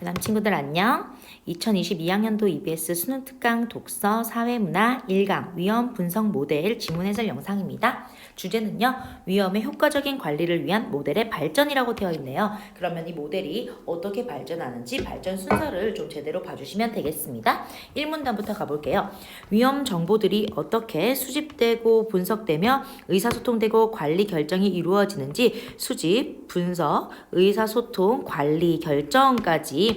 그다음 친구들 안녕. 2022학년도 EBS 수능 특강 독서 사회문화 1강 위험 분석 모델 지문 해설 영상입니다. 주제는요. 위험의 효과적인 관리를 위한 모델의 발전이라고 되어 있네요. 그러면 이 모델이 어떻게 발전하는지 발전 순서를 좀 제대로 봐주시면 되겠습니다. 1문단부터 가볼게요. 위험 정보들이 어떻게 수집되고 분석되며 의사소통되고 관리 결정이 이루어지는지 수집, 분석, 의사소통, 관리 결정까지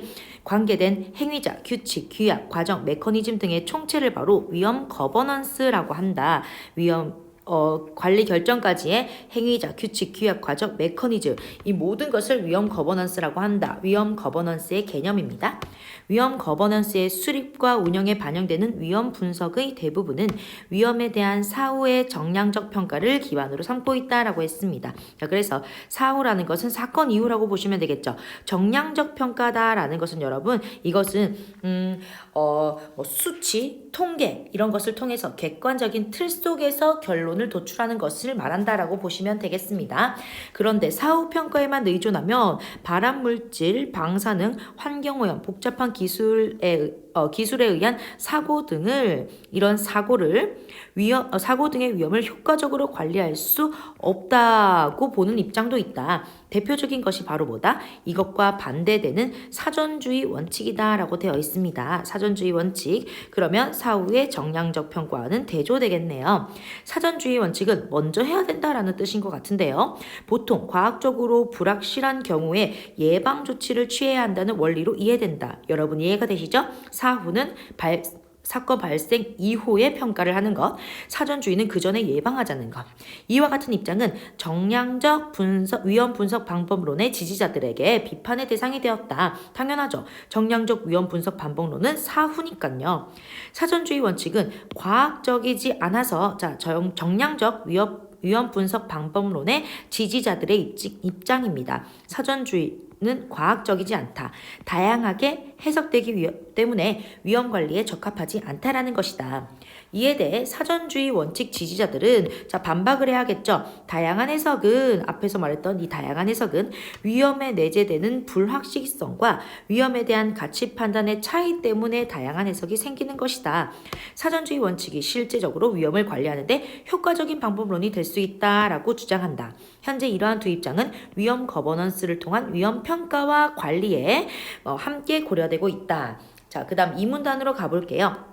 관계된 행위자, 규칙, 규약, 과정, 메커니즘 등의 총체를 바로 위험 거버넌스라고 한다. 위험 어, 관리 결정까지의 행위자, 규칙, 규약, 과정, 메커니즘 이 모든 것을 위험 거버넌스라고 한다. 위험 거버넌스의 개념입니다. 위험 거버넌스의 수립과 운영에 반영되는 위험 분석의 대부분은 위험에 대한 사후의 정량적 평가를 기반으로 삼고 있다라고 했습니다. 자, 그래서 사후라는 것은 사건 이후라고 보시면 되겠죠. 정량적 평가다라는 것은 여러분 이것은 음, 어, 뭐 수치, 통계 이런 것을 통해서 객관적인 틀 속에서 결론을 도출하는 것을 말한다라고 보시면 되겠습니다. 그런데 사후 평가에만 의존하면 발암 물질, 방사능, 환경 오염, 복잡한 기술에 어, 기술에 의한 사고 등을 이런 사고를 위험 어, 사고 등의 위험을 효과적으로 관리할 수 없다고 보는 입장도 있다. 대표적인 것이 바로 뭐다? 이것과 반대되는 사전주의 원칙이다라고 되어 있습니다. 사전주의 원칙. 그러면 사후의 정량적 평가와는 대조되겠네요. 사전주의 원칙은 먼저 해야 된다라는 뜻인 것 같은데요. 보통 과학적으로 불확실한 경우에 예방 조치를 취해야 한다는 원리로 이해된다. 여러분 이해가 되시죠? 사후는 발 사건 발생 이후에 평가를 하는 것, 사전주의는 그 전에 예방하자는 것. 이와 같은 입장은 정량적 분석, 위험 분석 방법론의 지지자들에게 비판의 대상이 되었다. 당연하죠. 정량적 위험 분석 방법론은 사후니까요. 사전주의 원칙은 과학적이지 않아서 자 정, 정량적 위험 위험 분석 방법론의 지지자들의 입지, 입장입니다. 사전주의 는 과학적이지 않다. 다양하게 해석되기 위, 때문에 위험 관리에 적합하지 않다라는 것이다. 이에 대해 사전주의 원칙 지지자들은 자 반박을 해야겠죠. 다양한 해석은 앞에서 말했던 이 다양한 해석은 위험에 내재되는 불확실성과 위험에 대한 가치 판단의 차이 때문에 다양한 해석이 생기는 것이다. 사전주의 원칙이 실제적으로 위험을 관리하는데 효과적인 방법론이 될 수 있다라고 주장한다. 현재 이러한 두 입장은 위험 거버넌스를 통한 위험 평가와 관리에 어, 함께 고려되고 있다. 자, 그 다음 이 문단으로 가볼게요.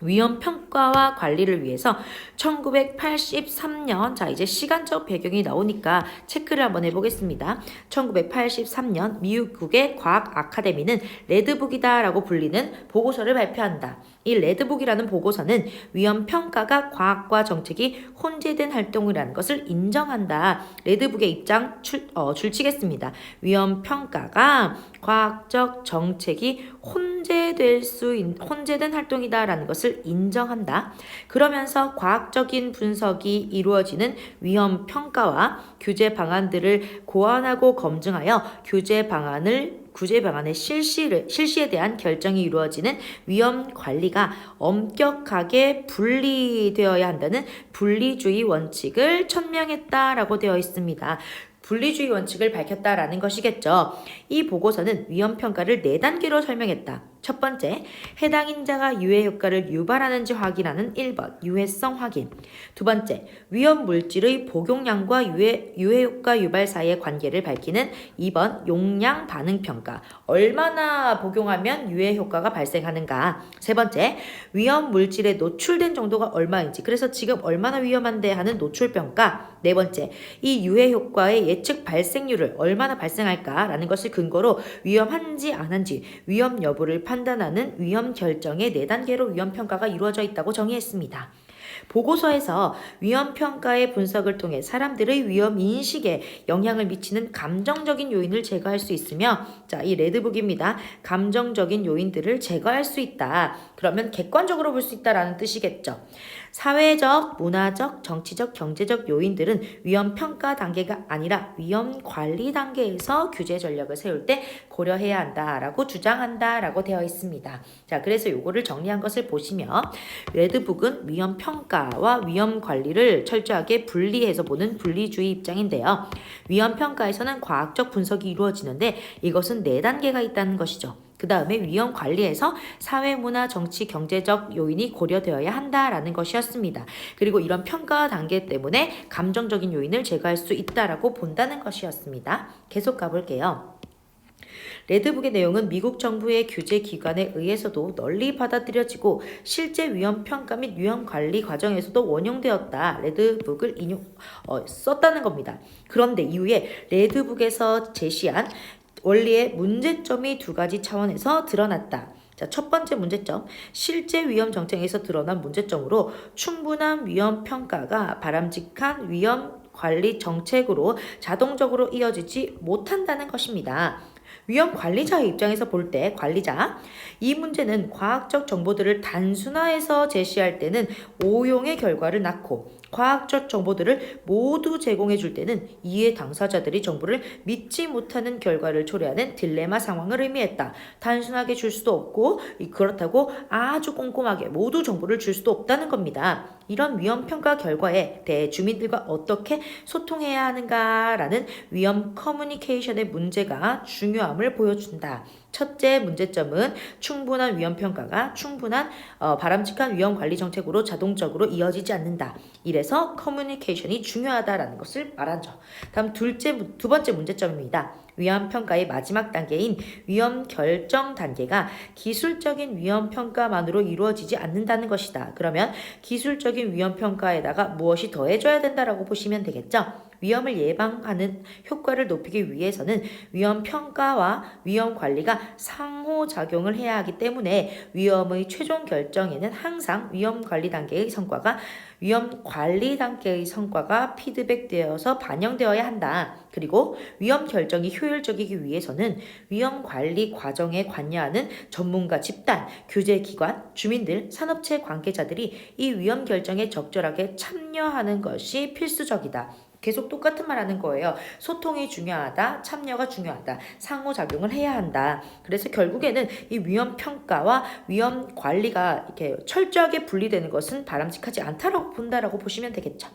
위험 평가와 관리를 위해서 1983년 자 이제 시간적 배경이 나오니까 체크를 한번 해보겠습니다. 1983년 미국의 과학 아카데미는 레드북이다라고 불리는 보고서를 발표한다. 이 레드북이라는 보고서는 위험 평가가 과학과 정책이 혼재된 활동이라는 것을 인정한다. 레드북의 입장 출, 어, 줄치겠습니다. 위험 평가가 과학적 정책이 혼 재될 수 있, 혼재된 활동이다라는 것을 인정한다. 그러면서 과학적인 분석이 이루어지는 위험 평가와 규제 방안들을 고안하고 검증하여 규제 방안을 구제 방안의 실시를 실시에 대한 결정이 이루어지는 위험 관리가 엄격하게 분리되어야 한다는 분리주의 원칙을 천명했다라고 되어 있습니다. 분리주의 원칙을 밝혔다라는 것이겠죠. 이 보고서는 위험 평가를 네 단계로 설명했다. 첫 번째, 해당 인자가 유해 효과를 유발하는지 확인하는 1번 유해성 확인. 두 번째, 위험 물질의 복용량과 유해, 유해 효과 유발 사이의 관계를 밝히는 2번 용량 반응 평가. 얼마나 복용하면 유해 효과가 발생하는가. 세 번째, 위험 물질에 노출된 정도가 얼마인지. 그래서 지금 얼마나 위험한데 하는 노출 평가. 네 번째, 이 유해 효과의 예측 발생률을 얼마나 발생할까라는 것을 근거로 위험한지 안 한지 위험 여부를 판단하는 위험 결정의 네 단계로 위험 평가가 이루어져 있다고 정의했습니다. 보고서에서 위험 평가의 분석을 통해 사람들의 위험 인식에 영향을 미치는 감정적인 요인을 제거할 수 있으며 자, 이 레드북입니다. 감정적인 요인들을 제거할 수 있다. 그러면 객관적으로 볼 수 있다라는 뜻이겠죠. 사회적, 문화적, 정치적, 경제적 요인들은 위험 평가 단계가 아니라 위험 관리 단계에서 규제 전략을 세울 때 고려해야 한다라고 주장한다라고 되어 있습니다. 자, 그래서 요거를 정리한 것을 보시면 레드북은 위험 평가와 위험 관리를 철저하게 분리해서 보는 분리주의 입장인데요. 위험 평가에서는 과학적 분석이 이루어지는데 이것은 네 단계가 있다는 것이죠. 그 다음에 위험 관리에서 사회, 문화, 정치, 경제적 요인이 고려되어야 한다라는 것이었습니다. 그리고 이런 평가 단계 때문에 감정적인 요인을 제거할 수 있다라고 본다는 것이었습니다. 계속 가볼게요. 레드북의 내용은 미국 정부의 규제 기관에 의해서도 널리 받아들여지고 실제 위험 평가 및 위험 관리 과정에서도 원용되었다. 레드북을 인용 어, 썼다는 겁니다. 그런데 이후에 레드북에서 제시한 원리의 문제점이 두 가지 차원에서 드러났다. 자, 첫 번째 문제점. 실제 위험 정책에서 드러난 문제점으로 충분한 위험 평가가 바람직한 위험 관리 정책으로 자동적으로 이어지지 못한다는 것입니다. 위험 관리자의 입장에서 볼 때 관리자 이 문제는 과학적 정보들을 단순화해서 제시할 때는 오용의 결과를 낳고 과학적 정보들을 모두 제공해 줄 때는 이해 당사자들이 정보를 믿지 못하는 결과를 초래하는 딜레마 상황을 의미했다. 단순하게 줄 수도 없고 그렇다고 아주 꼼꼼하게 모두 정보를 줄 수도 없다는 겁니다. 이런 위험 평가 결과에 대해 주민들과 어떻게 소통해야 하는가라는 위험 커뮤니케이션의 문제가 중요함을 보여준다. 첫째 문제점은 충분한 위험 평가가 충분한 어, 바람직한 위험 관리 정책으로 자동적으로 이어지지 않는다. 이래서 커뮤니케이션이 중요하다라는 것을 말하죠. 다음 둘째 두 번째 문제점입니다. 위험 평가의 마지막 단계인 위험 결정 단계가 기술적인 위험 평가만으로 이루어지지 않는다는 것이다. 그러면 기술적인 위험 평가에다가 무엇이 더해져야 된다라고 보시면 되겠죠. 위험을 예방하는 효과를 높이기 위해서는 위험 평가와 위험 관리가 상호작용을 해야 하기 때문에 위험의 최종 결정에는 항상 위험 관리 단계의 성과가 위험 관리 단계의 성과가 피드백되어서 반영되어야 한다. 그리고 위험 결정이 효율적이기 위해서는 위험 관리 과정에 관여하는 전문가 집단, 규제 기관, 주민들, 산업체 관계자들이 이 위험 결정에 적절하게 참여하는 것이 필수적이다. 계속 똑같은 말 하는 거예요. 소통이 중요하다, 참여가 중요하다, 상호작용을 해야 한다. 그래서 결국에는 이 위험 평가와 위험 관리가 이렇게 철저하게 분리되는 것은 바람직하지 않다라고 본다라고 보시면 되겠죠.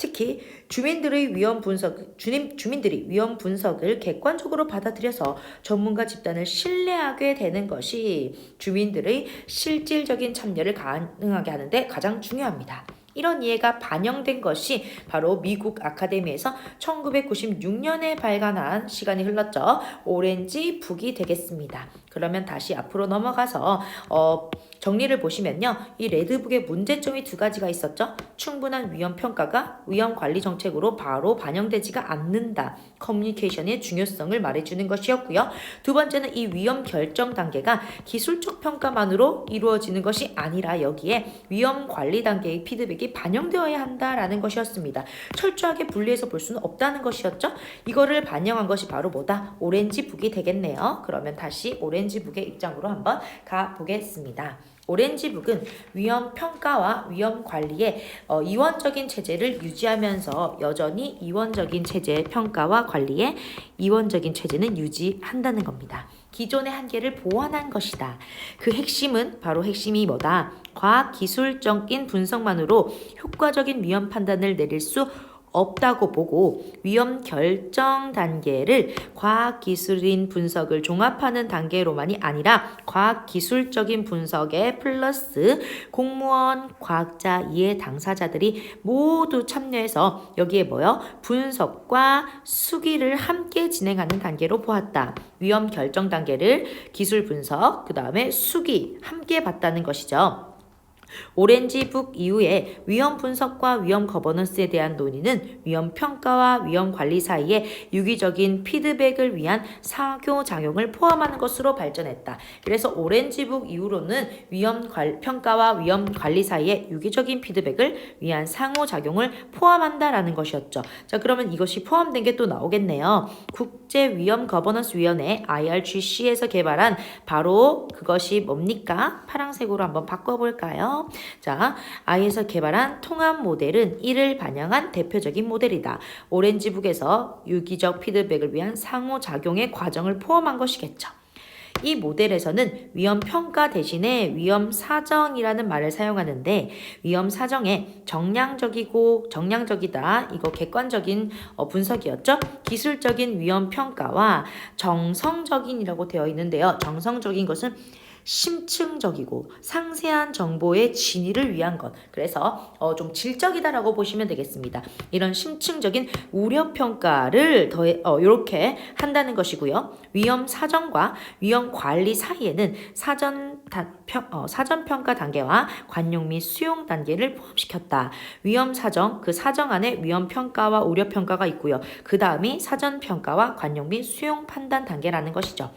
특히 주민들의 위험 분석, 주님, 주민들이 위험 분석을 객관적으로 받아들여서 전문가 집단을 신뢰하게 되는 것이 주민들의 실질적인 참여를 가능하게 하는데 가장 중요합니다. 이런 이해가 반영된 것이 바로 미국 아카데미에서 1996년에 발간한 시간이 흘렀죠. 오렌지 북이 되겠습니다. 그러면 다시 앞으로 넘어가서 어, 정리를 보시면요. 이 레드북의 문제점이 두 가지가 있었죠. 충분한 위험 평가가 위험 관리 정책으로 바로 반영되지가 않는다. 커뮤니케이션의 중요성을 말해주는 것이었고요. 두 번째는 이 위험 결정 단계가 기술적 평가만으로 이루어지는 것이 아니라 여기에 위험 관리 단계의 피드백이 반영되어야 한다라는 것이었습니다. 철저하게 분리해서 볼 수는 없다는 것이었죠. 이거를 반영한 것이 바로 뭐다? 오렌지 북이 되겠네요. 그러면 다시 오렌지 북의 입장으로 한번 가보겠습니다. 오렌지북은 위험 평가와 위험 관리의 어, 이원적인 체제를 유지하면서 여전히 이원적인 체제 평가와 관리에 이원적인 체제는 유지한다는 겁니다. 기존의 한계를 보완한 것이다. 그 핵심은 바로 핵심이 뭐다? 과학 기술적인 분석만으로 효과적인 위험 판단을 내릴 수 없다고 보고 위험 결정 단계를 과학 기술인 분석을 종합하는 단계로만이 아니라 과학 기술적인 분석에 플러스 공무원, 과학자, 이해 당사자들이 모두 참여해서 여기에 뭐요? 분석과 수기를 함께 진행하는 단계로 보았다. 위험 결정 단계를 기술 분석, 그 다음에 수기 함께 봤다는 것이죠. 오렌지 북 이후에 위험 분석과 위험 거버넌스에 대한 논의는 위험 평가와 위험 관리 사이에 유기적인 피드백을 위한 사교 작용을 포함하는 것으로 발전했다. 그래서 오렌지 북 이후로는 위험 평가와 위험 관리 사이에 유기적인 피드백을 위한 상호 작용을 포함한다라는 것이었죠. 자, 그러면 이것이 포함된 게 또 나오겠네요. 국제 위험 거버넌스 위원회 IRGC에서 개발한 바로 그것이 뭡니까? 파랑색으로 한번 바꿔 볼까 요? 자, 아이에서 개발한 통합 모델은 이를 반영한 대표적인 모델이다. 오렌지북에서 유기적 피드백을 위한 상호작용의 과정을 포함한 것이겠죠. 이 모델에서는 위험 평가 대신에 위험 사정이라는 말을 사용하는데 위험 사정에 정량적이고 정량적이다 이거 객관적인 어, 분석이었죠. 기술적인 위험 평가와 정성적인이라고 되어 있는데요. 정성적인 것은 심층적이고 상세한 정보의 진위를 위한 것. 그래서 어, 좀 질적이다라고 보시면 되겠습니다. 이런 심층적인 우려 평가를 더해 어, 이렇게 한다는 것이고요. 위험 사정과 위험 관리 사이에는 사전 다, 평, 어, 사전 평가 단계와 관용 및 수용 단계를 포함시켰다. 위험 사정 그 사정 안에 위험 평가와 우려 평가가 있고요. 그 다음이 사전 평가와 관용 및 수용 판단 단계라는 것이죠.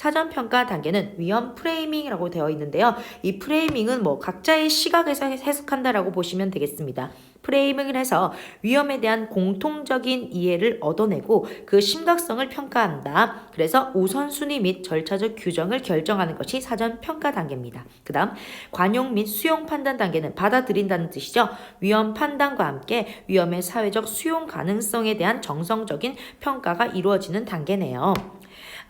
사전 평가 단계는 위험 프레이밍이라고 되어 있는데요. 이 프레이밍은 뭐 각자의 시각에서 해석한다라고 보시면 되겠습니다. 프레이밍을 해서 위험에 대한 공통적인 이해를 얻어내고 그 심각성을 평가한다. 그래서 우선순위 및 절차적 규정을 결정하는 것이 사전 평가 단계입니다. 그 다음 관용 및 수용 판단 단계는 받아들인다는 뜻이죠. 위험 판단과 함께 위험의 사회적 수용 가능성에 대한 정성적인 평가가 이루어지는 단계네요.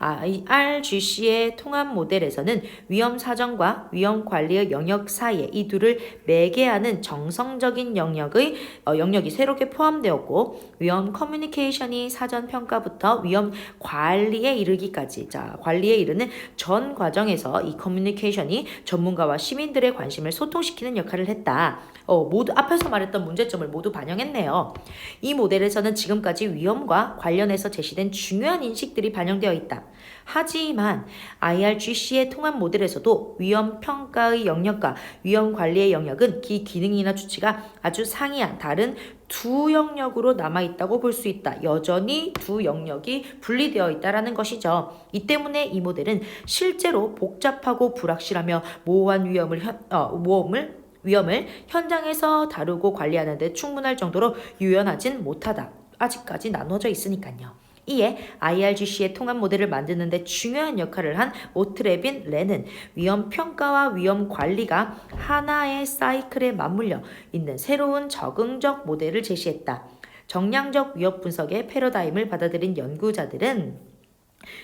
아, 이 RGC의 통합 모델에서는 위험 사정과 위험 관리의 영역 사이에 이 둘을 매개하는 정성적인 영역의 어, 영역이 새롭게 포함되었고 위험 커뮤니케이션이 사전 평가부터 위험 관리에 이르기까지 자 관리에 이르는 전 과정에서 이 커뮤니케이션이 전문가와 시민들의 관심을 소통시키는 역할을 했다. 어, 모두 앞에서 말했던 문제점을 모두 반영했네요. 이 모델에서는 지금까지 위험과 관련해서 제시된 중요한 인식들이 반영되어 있다. 하지만 IRGC의 통합 모델에서도 위험 평가의 영역과 위험 관리의 영역은 기 기능이나 주체가 아주 상이한 다른 두 영역으로 남아 있다고 볼 수 있다. 여전히 두 영역이 분리되어 있다라는 것이죠. 이 때문에 이 모델은 실제로 복잡하고 불확실하며 모호한 위험을 현, 어, 모험을 위험을 현장에서 다루고 관리하는 데 충분할 정도로 유연하진 못하다. 아직까지 나눠져 있으니까요. 이에 IRGC의 통합 모델을 만드는 데 중요한 역할을 한 오트레빈 레는 위험 평가와 위험 관리가 하나의 사이클에 맞물려 있는 새로운 적응적 모델을 제시했다. 정량적 위협 분석의 패러다임을 받아들인 연구자들은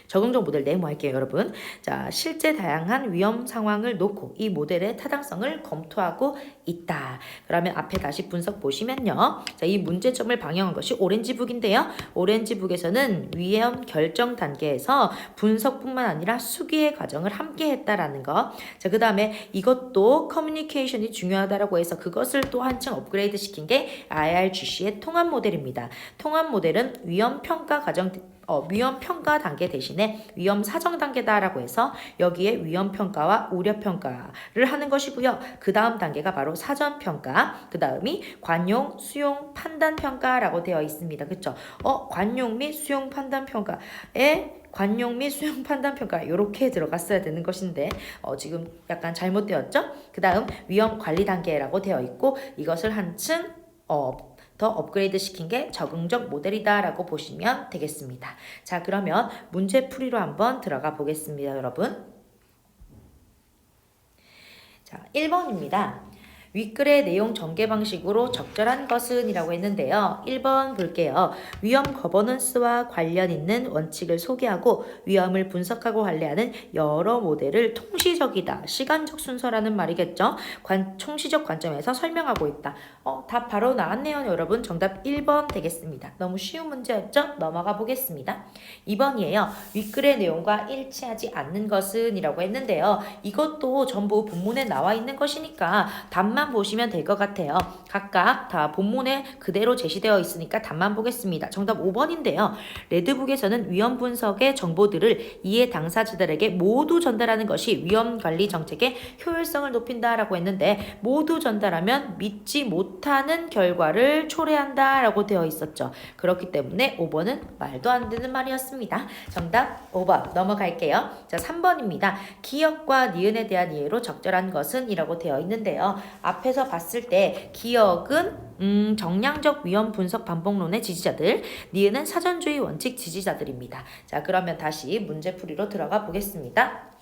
적응적 모델 네모할게요, 여러분. 자, 실제 다양한 위험 상황을 놓고 이 모델의 타당성을 검토하고 있다. 그러면 앞에 다시 분석 보시면요. 자, 이 문제점을 방영한 것이 오렌지북인데요. 오렌지북에서는 위험 결정 단계에서 분석뿐만 아니라 수기의 과정을 함께 했다라는 거. 자, 그 다음에 이것도 커뮤니케이션이 중요하다라고 해서 그것을 또 한층 업그레이드 시킨 게 IRGC의 통합 모델입니다. 통합 모델은 위험 평가 과정 어, 위험 평가 단계 대신에 위험 사정 단계다라고 해서 여기에 위험 평가와 우려 평가를 하는 것이고요. 그 다음 단계가 바로 사전 평가, 그 다음이 관용, 수용, 판단 평가라고 되어 있습니다. 그렇죠? 어, 관용 및 수용 판단 평가에 관용 및 수용 판단 평가 이렇게 들어갔어야 되는 것인데 어, 지금 약간 잘못되었죠? 그 다음 위험 관리 단계라고 되어 있고 이것을 한층 어, 더 업그레이드 시킨 게 적응적 모델이다라고 보시면 되겠습니다. 자, 그러면 문제 풀이로 한번 들어가 보겠습니다, 여러분. 자, 1번입니다. 윗글의 내용 전개 방식으로 적절한 것은 이라고 했는데요. 1번 볼게요. 위험 거버넌스와 관련 있는 원칙을 소개하고 위험을 분석하고 관리하는 여러 모델을 통시적이다. 시간적 순서라는 말이겠죠. 관, 총시적 관점에서 설명하고 있다. 어, 답 바로 나왔네요, 여러분. 정답 1번 되겠습니다. 너무 쉬운 문제였죠? 넘어가 보겠습니다. 2번이에요. 윗글의 내용과 일치하지 않는 것은 이라고 했는데요. 이것도 전부 본문에 나와 있는 것이니까 답만 보시면 될 것 같아요. 각각 다 본문에 그대로 제시되어 있으니까 답만 보겠습니다. 정답 5번인데요. 레드북에서는 위험 분석의 정보들을 이해 당사자들에게 모두 전달하는 것이 위험 관리 정책의 효율성을 높인다라고 했는데 모두 전달하면 믿지 못하는 결과를 초래한다라고 되어 있었죠. 그렇기 때문에 5번은 말도 안 되는 말이었습니다. 정답 5번 넘어갈게요. 자, 3번입니다. 기억과 니은에 대한 이해로 적절한 것은 이라고 되어 있는데요. 앞에서 봤을 때 기억은 음, 정량적 위험 분석 반복론의 지지자들, 니은은 사전주의 원칙 지지자들입니다. 자, 그러면 다시 문제풀이로 들어가 보겠습니다.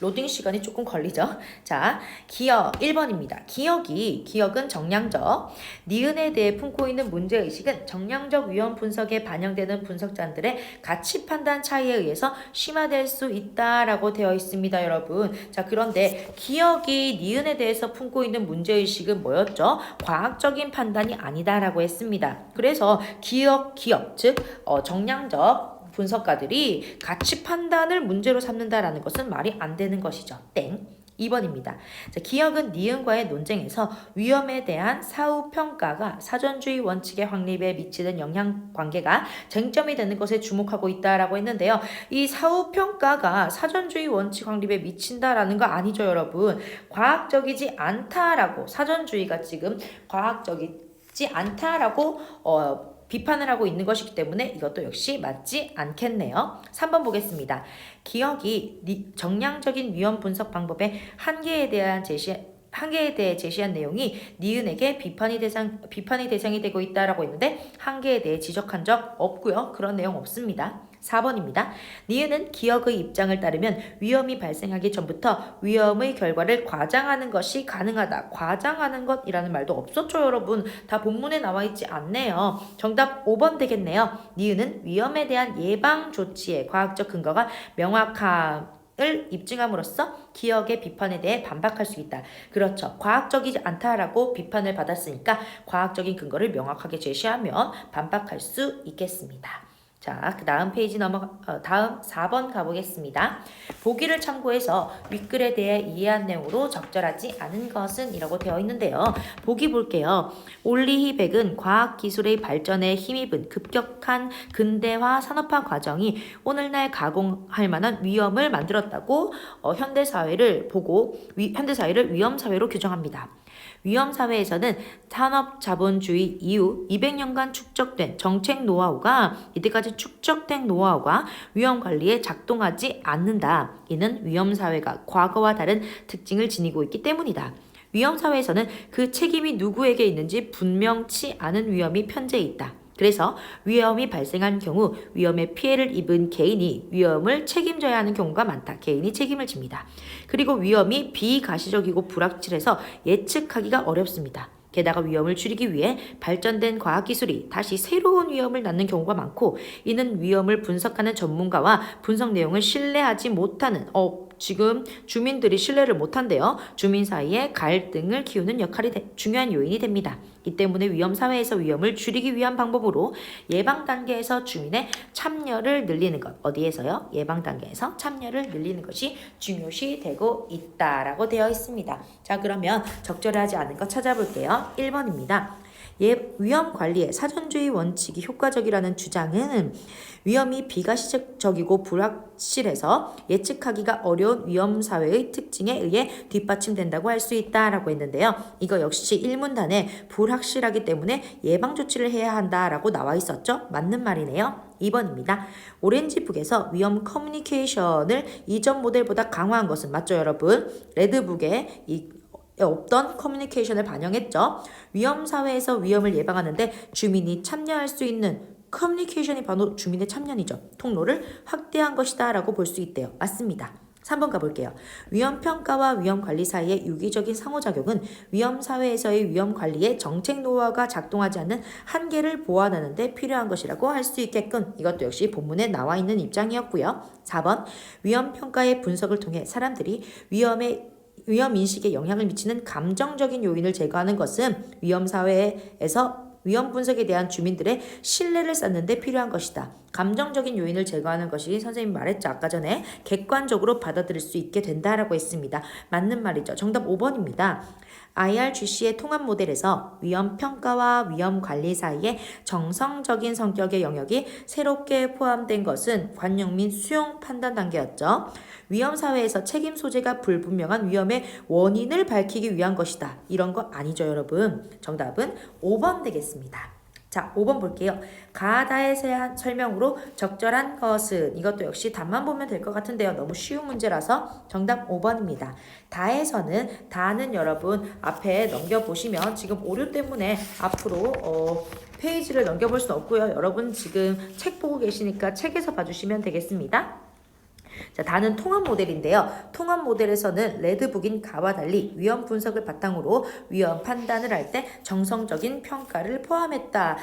로딩 시간이 조금 걸리죠. 자, 기억 1번입니다. 기억이 기억은 정량적 니은에 대해 품고 있는 문제 의식은 정량적 위험 분석에 반영되는 분석자들의 가치 판단 차이에 의해서 심화될 수 있다라고 되어 있습니다, 여러분. 자, 그런데 기억이 니은에 대해서 품고 있는 문제 의식은 뭐였죠? 과학적인 판단이 아니다라고 했습니다. 그래서 기억 기억 즉 어, 정량적 분석가들이 가치 판단을 문제로 삼는다라는 것은 말이 안 되는 것이죠. 땡. 2번입니다. 자, 기억은 니은과의 논쟁에서 위험에 대한 사후 평가가 사전주의 원칙의 확립에 미치는 영향 관계가 쟁점이 되는 것에 주목하고 있다라고 했는데요. 이 사후 평가가 사전주의 원칙 확립에 미친다라는 거 아니죠, 여러분. 과학적이지 않다라고 사전주의가 지금 과학적이지 않다라고 어 비판을 하고 있는 것이기 때문에 이것도 역시 맞지 않겠네요. 3번 보겠습니다. 기억이 니- 정량적인 위험 분석 방법의 한계에 대한 제시 한계에 대해 제시한 내용이 니은에게 비판이 대상 비판이 대상이 되고 있다라고 했는데 한계에 대해 지적한 적 없고요. 그런 내용 없습니다. 4번입니다. 니은은 기억의 입장을 따르면 위험이 발생하기 전부터 위험의 결과를 과장하는 것이 가능하다. 과장하는 것이라는 말도 없었죠, 여러분. 다 본문에 나와 있지 않네요. 정답 5번 되겠네요. 니은은 위험에 대한 예방 조치의 과학적 근거가 명확함 을 입증함으로써 기억의 비판에 대해 반박할 수 있다. 그렇죠. 과학적이지 않다라고 비판을 받았으니까 과학적인 근거를 명확하게 제시하면 반박할 수 있겠습니다. 자, 그 다음 페이지 넘어 어, 다음 4번 가보겠습니다. 보기를 참고해서 윗글에 대해 이해한 내용으로 적절하지 않은 것은 이라고 되어 있는데요. 보기 볼게요. 올리히백은 과학 기술의 발전에 힘입은 급격한 근대화 산업화 과정이 오늘날 가공할 만한 위험을 만들었다고 어, 현대 사회를 보고 위, 현대 사회를 위험 사회로 규정합니다. 위험 사회에서는 산업 자본주의 이후 200년간 축적된 정책 노하우가 이때까지 축적된 노하우가 위험 관리에 작동하지 않는다. 이는 위험 사회가 과거와 다른 특징을 지니고 있기 때문이다. 위험 사회에서는 그 책임이 누구에게 있는지 분명치 않은 위험이 편재해 있다. 그래서 위험이 발생한 경우 위험에 피해를 입은 개인이 위험을 책임져야 하는 경우가 많다. 개인이 책임을 집니다. 그리고 위험이 비가시적이고 불확실해서 예측하기가 어렵습니다. 게다가 위험을 줄이기 위해 발전된 과학기술이 다시 새로운 위험을 낳는 경우가 많고 이는 위험을 분석하는 전문가와 분석 내용을 신뢰하지 못하는 어 지금 주민들이 신뢰를 못한대요. 주민 사이에 갈등을 키우는 역할이 되- 중요한 요인이 됩니다. 이 때문에 위험 사회에서 위험을 줄이기 위한 방법으로 예방 단계에서 주민의 참여를 늘리는 것 어디에서요? 예방 단계에서 참여를 늘리는 것이 중요시 되고 있다라고 되어 있습니다. 자 그러면 적절하지 않은 것 찾아볼게요. 1번입니다. 예, 위험 관리의 사전주의 원칙이 효과적이라는 주장은 위험이 비가시적이고 불확실해서 예측하기가 어려운 위험 사회의 특징에 의해 뒷받침된다고 할 수 있다라고 했는데요. 이거 역시 일문단에 불확실하기 때문에 예방 조치를 해야 한다라고 나와 있었죠. 맞는 말이네요. 2번입니다. 오렌지북에서 위험 커뮤니케이션을 이전 모델보다 강화한 것은 맞죠, 여러분? 레드북에 이 없던 커뮤니케이션을 반영했죠. 위험 사회에서 위험을 예방하는데 주민이 참여할 수 있는 커뮤니케이션이 바로 주민의 참여이죠. 통로를 확대한 것이다라고 볼 수 있대요. 맞습니다. 3번 가볼게요. 위험 평가와 위험 관리 사이의 유기적인 상호작용은 위험 사회에서의 위험 관리에 정책 노하우가 작동하지 않는 한계를 보완하는 데 필요한 것이라고 할 수 있게끔 이것도 역시 본문에 나와 있는 입장이었고요. 4번 위험 평가의 분석을 통해 사람들이 위험에 위험 인식에 영향을 미치는 감정적인 요인을 제거하는 것은 위험 사회에서 위험 분석에 대한 주민들의 신뢰를 쌓는 데 필요한 것이다. 감정적인 요인을 제거하는 것이 선생님이 말했죠. 아까 전에 객관적으로 받아들일 수 있게 된다라고 했습니다. 맞는 말이죠. 정답 5번입니다. IRGC의 통합 모델에서 위험 평가와 위험 관리 사이에 정성적인 성격의 영역이 새롭게 포함된 것은 관용 민 수용 판단 단계였죠. 위험 사회에서 책임 소재가 불분명한 위험의 원인을 밝히기 위한 것이다. 이런 거 아니죠, 여러분. 정답은 5번 되겠습니다. 자, 5번 볼게요. 가다에 대한 설명으로 적절한 것은 이것도 역시 답만 보면 될 것 같은데요. 너무 쉬운 문제라서 정답 5번입니다. 다에서는 다는 여러분 앞에 넘겨보시면 지금 오류 때문에 앞으로 어, 페이지를 넘겨볼 수 없고요. 여러분 지금 책 보고 계시니까 책에서 봐주시면 되겠습니다. 자, 다는 통합 모델인데요. 통합 모델에서는 레드북인 가와 달리 위험 분석을 바탕으로 위험 판단을 할 때 정성적인 평가를 포함했다.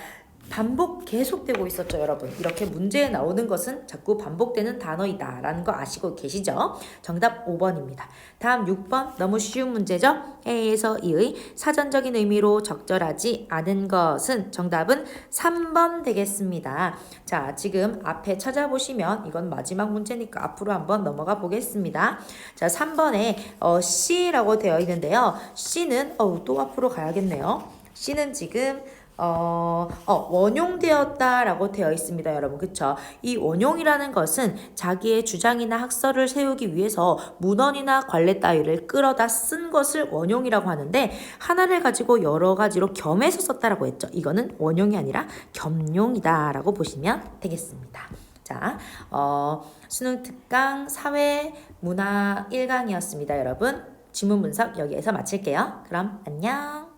반복 계속되고 있었죠, 여러분. 이렇게 문제에 나오는 것은 자꾸 반복되는 단어이다 라는 거 아시고 계시죠? 정답 5번입니다. 다음 6번 너무 쉬운 문제죠? A에서 E의 사전적인 의미로 적절하지 않은 것은 정답은 3번 되겠습니다. 자, 지금 앞에 찾아보시면 이건 마지막 문제니까 앞으로 한번 넘어가 보겠습니다. 자, 3번에 어, C라고 되어 있는데요. C는 어우 또 앞으로 가야겠네요. C는 지금 어, 어, 원용되었다라고 되어 있습니다, 여러분. 그쵸? 이 원용이라는 것은 자기의 주장이나 학설을 세우기 위해서 문헌이나 관례 따위를 끌어다 쓴 것을 원용이라고 하는데 하나를 가지고 여러 가지로 겸해서 썼다라고 했죠. 이거는 원용이 아니라 겸용이다라고 보시면 되겠습니다. 자, 어, 수능 특강 사회 문화 1강이었습니다, 여러분. 지문 분석 여기에서 마칠게요. 그럼 안녕.